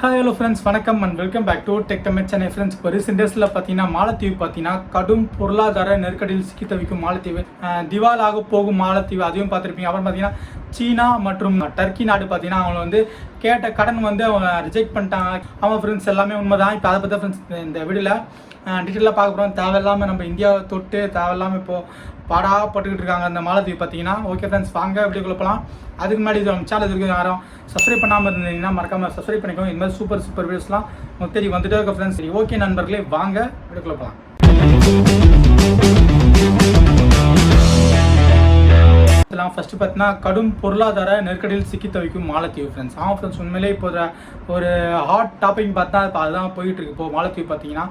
Hi hello friends வணக்கம் and welcome back to tech Tamil Chennai friends இப்போ recent டேஸில் பார்த்தீங்கன்னா மாலத்தீவு பார்த்தீங்கன்னா கடும் பொருளாதார நெருக்கடியில் சிக்கி தவிக்கும் மாலத்தீவு. திவாலாக போகும் மாலத்தீவு. அதையும் பார்த்துருப்பீங்க. அப்புறம் பார்த்தீங்கன்னா சீனா மற்றும் டர்க்கி நாடு பார்த்தீங்கன்னா அவங்க வந்து கேட்ட கடன் வந்து அவங்க ரிஜெக்ட் பண்ணிட்டாங்க. ஆமாம் ஃப்ரெண்ட்ஸ் எல்லாமே உண்மைதான். இப்போ அதை பற்றி ஃப்ரெண்ட்ஸ் இந்த வீடியோவில் டீட்டெயிலாக பார்க்க போகிறோம் தேவையில்லாமல் நம்ம இந்தியாவை தொட்டு தேவையில்லாமல் இப்போது பாடாப்பட்டுக்கிட்டு இருக்காங்க அந்த மாலத்தீவு பார்த்தீங்கன்னா. ஓகே ஃப்ரெண்ட்ஸ் வாங்க வீடியோக்குள்ள போகலாம் அதுக்கு முன்னாடி இது நம்ம சேனல் இருக்கு யாரும் சப்ஸ்கிரைப் பண்ணாமல் இருந்தீங்கன்னா மறக்காமல் சப்ஸ்கிரைப் பண்ணிக்கோங்க. இந்த மாதிரி சூப்பர் சூப்பர் வீடியோஸ்லாம் உங்களுக்கு தெரிய வந்துட்டே இருக்க ஃப்ரெண்ட்ஸ் சரி ஓகே நண்பர்களே வாங்க வீடியோக்குள்ள போகலாம் இதெல்லாம் ஃபர்ஸ்ட் பார்த்தீங்கன்னா கடும் பொருளாதார நெருக்கடியில் சிக்கி தவிக்கும் மாலத்தீவு ஃப்ரெண்ட்ஸ் ஆ ஃப்ரெண்ட்ஸ் உண்மையிலே இப்போ ஒரு- ஹாட் டாபிக் பார்த்தா இப்போ அதுதான் போயிட்டு இருக்கு இப்போ மாலத்தீவு பார்த்தீங்கன்னா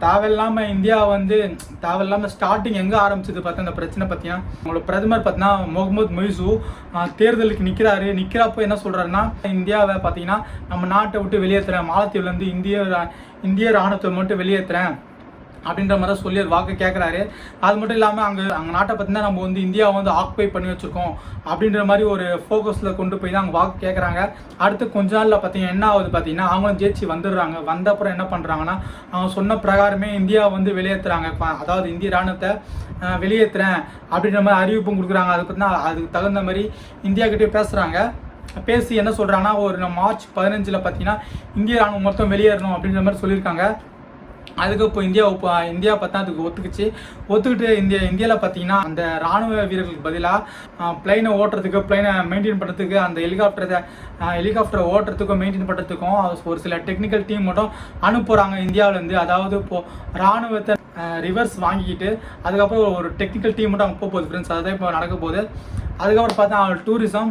தேவையில்லாமல் இந்தியா வந்து தேவையில்லாமல் ஸ்டார்டிங் எங்கே ஆரம்பிச்சது பார்த்தா அந்த பிரச்சனை பார்த்தீங்கன்னா அவங்களோட பிரதமர் பார்த்தீங்கன்னா முகமது மொய்சு தேர்தலுக்கு நிற்கிறாரு நிற்கிறப்போ என்ன சொல்கிறாருன்னா இந்தியாவை பார்த்தீங்கன்னா நம்ம நாட்டை விட்டு வெளியேற்றுறேன் மாலத்தீவுலேருந்து இந்திய ரா- இந்திய ராணுவத்தை மட்டும் வெளியேற்றுறேன் அப்படின்ற மாதிரி தான் சொல்லி வாக்கு கேட்குறாரு அது மட்டும் இல்லாமல் அங்கே அங்கே நாட்டை பார்த்தீங்கன்னா நம்ம வந்து இந்தியாவை வந்து ஆக்குபை பண்ணி வச்சுருக்கோம். அப்படின்ற மாதிரி ஒரு ஃபோக்கஸில் கொண்டு போய் தான் அங்கே வாக்கு கேட்குறாங்க அடுத்து கொஞ்ச நாளில் பார்த்தீங்கன்னா என்ன ஆகுது பார்த்தீங்கன்னா அவங்களும் ஜெயிச்சு வந்துடுறாங்க. வந்த அப்புறம் என்ன பண்ணுறாங்கன்னா அவங்க சொன்ன பிரகாரமே இந்தியாவை வந்து வெளியேற்றுறாங்க அதாவது இந்திய ராணுவத்தை வெளியேற்றுறேன் அப்படின்ற மாதிரி அறிவிப்பும் கொடுக்குறாங்க. அது பார்த்தீங்கன்னா அதுக்கு தகுந்த மாதிரி இந்தியா கிட்டே பேசுகிறாங்க பேசி என்ன சொல்கிறாங்கன்னா ஒரு மார்ச் பதினஞ்சில் பார்த்தீங்கன்னா இந்திய ராணுவம் மொத்தம் வெளியேறணும் அப்படின்ற மாதிரி சொல்லியிருக்காங்க. அதுக்கு இப்போ இந்தியா இப்போ இந்தியா பார்த்தா அதுக்கு ஒத்துக்குச்சு. ஒத்துக்கிட்டு இந்தியா இந்தியாவில் பார்த்தீங்கன்னா அந்த ராணுவ வீரர்களுக்கு பதிலாக பிளைனை ஓட்டுறதுக்கு பிளைனை மெயின்டைன் பண்ணுறதுக்கு அந்த ஹெலிகாப்டரை ஹெலிகாப்டரை ஓட்டுறதுக்கும் மெயின்டைன் பண்ணுறதுக்கும் ஒரு சில டெக்னிக்கல் டீம் மட்டும் அனுப்புகிறாங்க இந்தியாவிலேருந்து. அதாவது இப்போது ராணுவத்தை ரிவர்ஸ் வாங்கிக்கிட்டு அதுக்கப்புறம் ஒரு டெக்னிக்கல் டீம் மட்டும் அங்கே போக போகுது ஃப்ரெண்ட்ஸ் அதுதான் இப்போ நடக்க போகுது. அதுக்கப்புறம் பார்த்தா அவன் டூரிசம்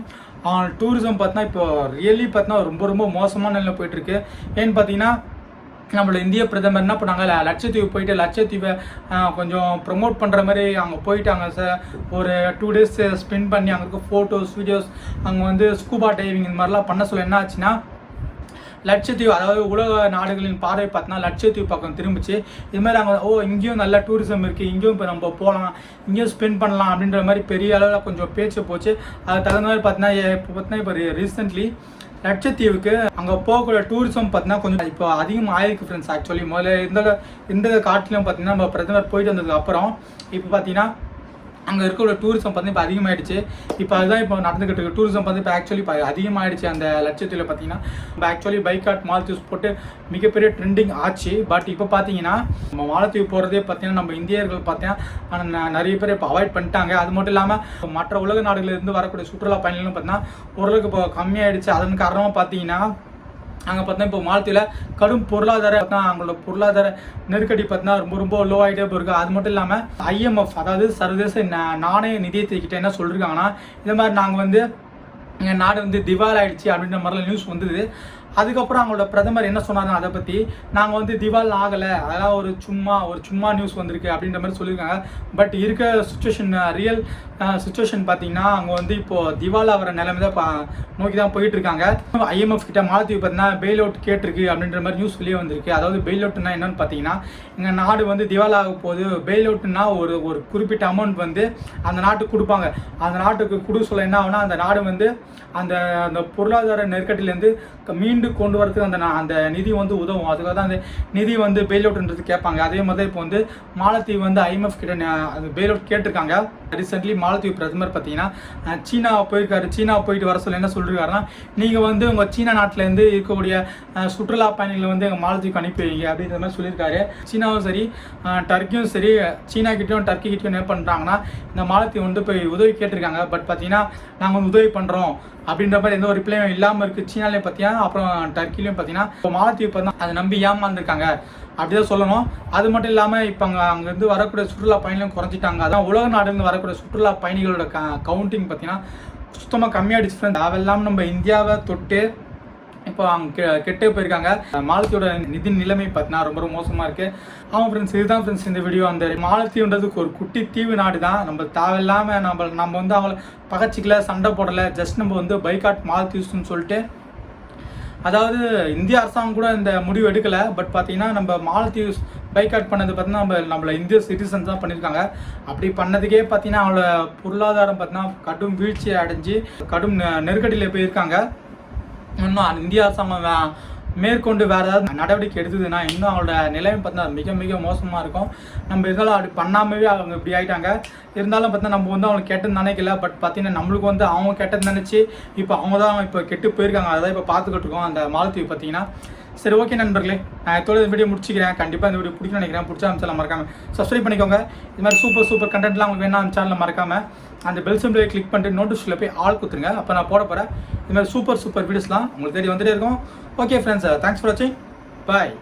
அவன் டூரிசம் பார்த்தா இப்போ ரியலி பார்த்தா ரொம்ப ரொம்ப மோசமான நிலையில் போயிட்டுருக்கு ஏன்னு பார்த்தீங்கன்னா நம்மளோட இந்திய பிரதமர் என்ன பண்ணாங்க? லட்சத்தீவு போயிட்டு லட்சத்தீவை கொஞ்சம் ப்ரொமோட் பண்ணுற மாதிரி அங்கே போயிட்டாங்க சார் ஒரு டூ டேஸ் ஸ்பெண்ட் பண்ணி அங்கே இருக்க ஃபோட்டோஸ் வீடியோஸ் அங்கே வந்து ஸ்கூபா டைவிங் இந்த மாதிரிலாம் பண்ண சொல்ல என்ன ஆச்சுன்னா லட்சத்தீவு அதாவது உலக நாடுகளின் பார்வை பார்த்தீங்கன்னா லட்சத்தீவு பக்கம் திரும்பிச்சு. இது மாதிரி அங்கே ஓ இங்கேயும் நல்ல டூரிசம் இருக்குது இங்கேயும் இப்போ நம்ம போகலாம். இங்கேயும் ஸ்பெண்ட் பண்ணலாம் அப்படின்ற மாதிரி பெரிய அளவில் கொஞ்சம் பேச்சு போச்சு. அது தகுந்த மாதிரி பார்த்தீங்கன்னா இப்போ பார்த்தீங்கன்னா இப்போ ரீசெண்ட்லி லட்சத்தீவுக்கு அங்கே போகக்கூடிய டூரிசம் பார்த்தீங்கன்னா கொஞ்சம் இப்போ அதிகமாக ஆயிருக்கு ஃப்ரெண்ட்ஸ் ஆக்சுவலி முதல்ல இந்த இந்த காட்டிலும் பார்த்தீங்கன்னா நம்ம பிரதமர் போயிட்டு வந்ததுக்கு அப்புறம் இப்போ பார்த்தீங்கன்னா அங்கே இருக்கிற டூரிசம் பார்த்து இப்போ அதிகமாகிடுச்சு இப்போ அதுதான் இப்போ நடந்துகிட்டு இருக்கு. டூரிசம் பார்த்து இப்போ ஆக்சுவலி இப்போ அதிகமாகிடுச்சு அந்த லட்சத்தில் பார்த்தீங்கன்னா இப்போ ஆக்சுவலி பைக்காட் மாலத்தீவ்ஸ் போட்டு மிகப்பெரிய ட்ரெண்டிங் ஆச்சு. பட் இப்போ பார்த்தீங்கன்னா நம்ம மாலத்தீவ் போகிறதே பார்த்தீங்கன்னா நம்ம இந்தியர்கள் பார்த்தீங்கன்னா நிறைய பேர் இப்போ அவாய்ட் பண்ணிட்டாங்க. அது மட்டும் இல்லாமல் மற்ற உலக நாடுகளிலிருந்து வரக்கூடிய சுற்றுலா பயணிகளும் பார்த்தீங்கன்னா ஓரளவுக்கு இப்போ கம்மியாயிடுச்சு. அதன் காரணமாக பார்த்தீங்கன்னா அங்கே பார்த்தா இப்போ மாலத்தீவில் கடும் பொருளாதார பார்த்தா அவங்களோட பொருளாதார நெருக்கடி பார்த்தீங்கன்னா ரொம்ப ரொம்ப லோ ஆகிட்டே போயிருக்கு. அது மட்டும் இல்லாமல் ஐஎம்எஃப் அதாவது சர்வதேச நாணய நிதியத்துக்கிட்ட என்ன சொல்லியிருக்காங்கன்னா இந்த மாதிரி நாங்கள் வந்து எங்கள் நாடு வந்து திவால் ஆயிடுச்சு அப்படின்ற மாதிரிலாம் நியூஸ் வந்தது. அதுக்கப்புறம் அவங்களோட பிரதமர் என்ன சொன்னாங்க அதை பற்றி நாங்கள் வந்து திவால் ஆகலை. அதெல்லாம் ஒரு சும்மா ஒரு சும்மா நியூஸ் வந்திருக்கு அப்படின்ற மாதிரி சொல்லியிருக்காங்க. பட் இருக்க சுச்சுவேஷன் ரியல் சுச்சுவேஷன் பார்த்தீங்கன்னா அங்கே வந்து இப்போது திவால் ஆகிற நிலைமை தான் நோக்கி தான் போயிட்டு இருக்காங்க. ஐஎம்எஃப் கிட்ட மாலத்தீவு பார்த்தீங்கன்னா பெயில் அவுட் கேட்டிருக்கு அப்படின்ற மாதிரி நியூஸ் வெளியே வந்திருக்கு. அதாவது பெயில் அவுட்னா என்னன்னு பார்த்தீங்கன்னா எங்கள் நாடு வந்து திவால் ஆக போது பெயில் அவுட்னா ஒரு ஒரு குறிப்பிட்ட அமௌண்ட் வந்து அந்த நாட்டுக்கு கொடுப்பாங்க. அந்த நாட்டுக்கு கொடு சொல்ல என்ன ஆகுனா அந்த நாடு வந்து அந்த அந்த பொருளாதார நெருக்கடியிலேருந்து மீண்டு கொண்டு வரதுக்கு அந்த அந்த நிதி வந்து உதவும். அதுக்காக தான் அந்த நிதி வந்து பெயில் அவுட்ன்றது கேட்பாங்க. அதே மாதிரி தான் இப்போ வந்து மாலத்தீவு வந்து ஐஎம்எஃப் கிட்ட அது பெயில் அவுட் கேட்டிருக்காங்க. ரீசெண்ட்லி மாலத்தீவு பிரதமர் பார்த்தீங்கன்னா சீனா போயிருக்காரு. சீனா போயிட்டு வர சொல்ல என்ன சொல்லியிருக்காருன்னா நீங்கள் வந்து உங்கள் சீனா நாட்டிலேருந்து இருக்கக்கூடிய சுற்றுலா பயணிகளை வந்து எங்கள் மாலத்தீவுக்கு அனுப்பி வைங்க அப்படின்ற மாதிரி சொல்லியிருக்காரு. சீனாவும் சரி டர்க்கியும் சரி சீனா கிட்டயும் டர்க்கி கிட்டயும் என்ன பண்ணுறாங்கன்னா இந்த மாலத்தீவு வந்து போய் உதவி கேட்டிருக்காங்க. பட் பார்த்தீங்கன்னா நாங்கள் வந்து உதவி பண்ணுறோம் அப்படின்ற மாதிரி எந்த ஒரு ரிப்ளையும் இல்லாமல் இருக்குது சீனாலையும் பார்த்தீங்கன்னா அப்புறம் டர்க்கிலையும் பார்த்தீங்கன்னா இப்போ மாலத்தீவு பார்த்தா அதை நம்பி ஏமாந்துருக்காங்க. அப்படிதான் சொல்லணும். அது மட்டும் இல்லாமல் இப்போ அங்கே அங்கேருந்து வரக்கூடிய சுற்றுலா பயணிகளும் குறைஞ்சிட்டாங்க. அதான் உலக நாடுலேருந்து வரக்கூடிய சுற்றுலா பயணிகளோட க கவுண்டிங் பார்த்தீங்கன்னா சுத்தமாக கம்மியாகிடுச்சு ஃப்ரெண்ட் அதெல்லாம் நம்ம இந்தியாவை தொட்டு இப்போ அவங்க கெ- கெட்டே போயிருக்காங்க. மாலத்தியோட நிதி நிலைமை பார்த்தினா ரொம்ப ரொம்ப மோசமாக இருக்குது ஆமாம் ஃப்ரெண்ட்ஸ் இதுதான் ஃப்ரெண்ட்ஸ் இந்த வீடியோ அந்த மாலத்தீவுன்றதுக்கு ஒரு குட்டி தீவு நாடு தான். நம்ம தேவையில்லாமல் நம்ம நம்ம வந்து அவங்கள பகச்சிக்கல சண்டை போடலை. ஜஸ்ட் நம்ம வந்து பைக்காட் மாலத்தீவ்ஸ்னு சொல்லிட்டு. அதாவது இந்திய அரசாங்கம் கூட இந்த முடிவு எடுக்கலை. பட் பார்த்தீங்கன்னா நம்ம மாலத்தீவ்ஸ் பைக்காட் பண்ணது பார்த்தீங்கன்னா நம்ம நம்மள இந்திய சிட்டிசன்ஸ் தான் பண்ணியிருக்காங்க அப்படி பண்ணதுக்கே பார்த்தீங்கன்னா அவங்களோட பொருளாதாரம் பார்த்தீங்கன்னா கடும் வீழ்ச்சியை அடைஞ்சு கடும் நெ- நெருக்கடியில் போயிருக்காங்க. இன்னும் இந்திய அரசாங்கம் மேற்கொண்டு வேறு ஏதாவது நடவடிக்கை எடுத்ததுன்னா இன்னும் அவங்களோட நிலைமை பார்த்தீங்கன்னா மிக மிக மோசமாக இருக்கும். நம்ம இதெல்லாம் அப்படி பண்ணாமவே அவங்க இப்படி ஆகிட்டாங்க இருந்தாலும் பார்த்தீங்கன்னா நம்ம வந்து அவங்களுக்கு கெட்டது நினைக்கல. பட் பார்த்தீங்கன்னா நம்மளுக்கு வந்து அவங்க கெட்டது நினச்சி இப்போ அவங்க தான் இப்போ கெட்டு போயிருக்காங்க. அதான் இப்போ பார்த்துக்கிட்டு இருக்கோம் அந்த மாலத்தீவு பார்த்தீங்கன்னா சரி ஓகே நண்பர்களே. நான் எத்தோட இந்த வீடியோ முடிச்சிக்கிறேன். கண்டிப்பாக இந்த வீடியோ பிடிக்கும் நினைக்கிறேன். பிடிச்சா நம்ம மறக்காமல் மறக்காம சப்ஸ்கிரைப் பண்ணிக்கோங்க. இது மாதிரி சூப்பர் சூப்பர் கண்டென்ட்லாம் உங்களுக்கு வேணா அந்த சேனலில் மறக்காம அந்த பெல் சிம்பிளை கிளிக் பண்ணிட்டு நோட்டிஃபிகேஷனில் போய் ஆள் கொடுத்துருங்க அப்போ நான் போட போகிறேன் இது மாதிரி சூப்பர் சூப்பர் வீடியோஸ்லாம் உங்களுக்கு தேடி வந்துட்டே இருக்கும். ஓகே ஃப்ரெண்ட்ஸ் தேங்க்ஸ் ஃபார் வாட்சிங் பாய்